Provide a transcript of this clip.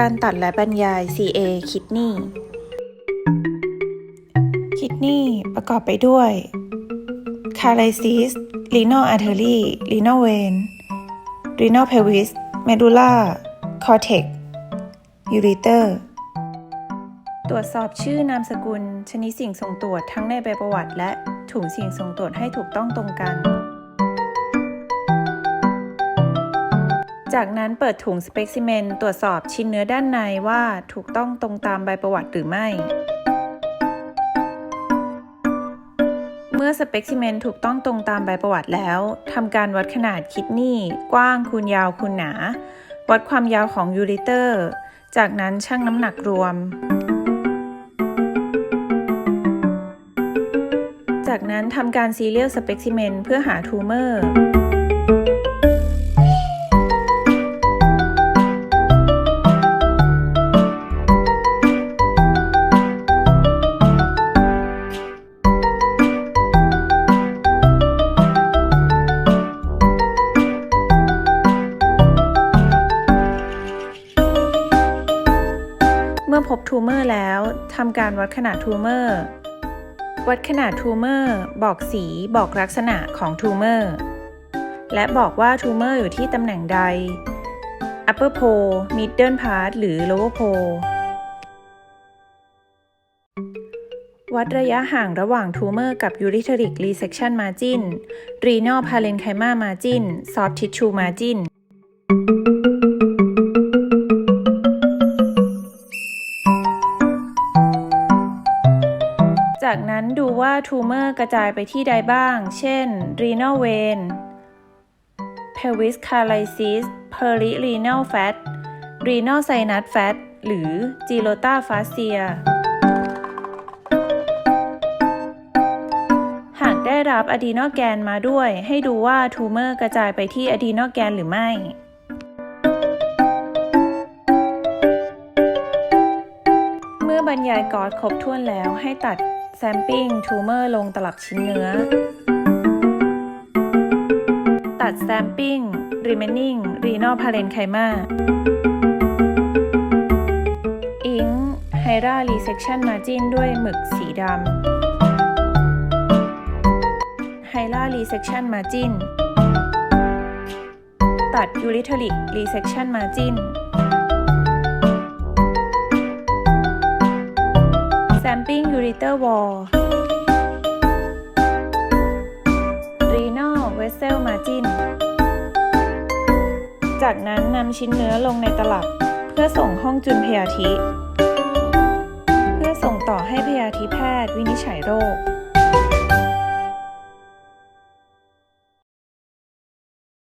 การตัดและบรรยาย CA Kidney Kidney ประกอบไปด้วย Calycis Renal Artery Renal Vein Renal Pelvis Medulla Cortex Ureter ตรวจสอบชื่อนามสกุล ชนิดสิ่งส่งตรวจทั้งในใบประวัติและถุงสิ่งส่งตรวจให้ถูกต้องตรงกัน จากนั้นเปิดถุงสเปกซิเมนตรวจสอบชิ้นเนื้อด้านในว่าถูกต้องตรงตามใบประวัติหรือไม่ เมื่อสเปกซิเมนถูกต้องตรงตามใบประวัติแล้วทำการวัดขนาดคิดนี่ กว้างคูณยาวคูณหนา วัดความยาวของยูริเตอร์ จากนั้นชั่งน้ำหนักรวมจากนั้นทำการซีเรียลสเปกซิเมนเพื่อหาทูเมอร์ มื่อพบทูเมอร์แล้วทำการวัดขนาดทูเมอร์ วัดขนาดทูเมอร์บอกสีบอกลักษณะของทูเมอร์ และบอกว่าทูเมอร์อยู่ที่ตำแหน่งใด upper pole middle part หรือ lower pole วัดระยะห่างระหว่างทูเมอร์กับ ureteric resection margin renal parenchyma margin soft tissue margin จากนั้นดูว่าทูเมอร์กระจายไปที่ใดบ้าง เช่น renal vein pelvis calycis perirenal fat renal sinus fat หรือ Gilota fascia หากได้รับอะดีนอแกนมาด้วย ให้ดูว่าทูเมอร์กระจายไปที่อะดีนอแกนหรือไม่เมื่อบรรยายกอดครบถ้วนแล้วให้ตัด แซมปิ้งทูเมอร์ลงตลับชิ้นเนื้อ ตัดแซมปิ้ง remaining renal parenchyma อิงไฮรารีเซ c ชันมาจินด้วยหมึกสีดำไฮรารีเซ c ชันมาจินตัดยูริทลิกรีเซ c ชันมาจิน Sampling ureter wall renal vessel margin จากนั้นนำชิ้นเนื้อลงในตลับ เพื่อส่งห้องจุลพยาธิ เพื่อส่งต่อให้พยาธิแพทย์วินิจฉัยโรค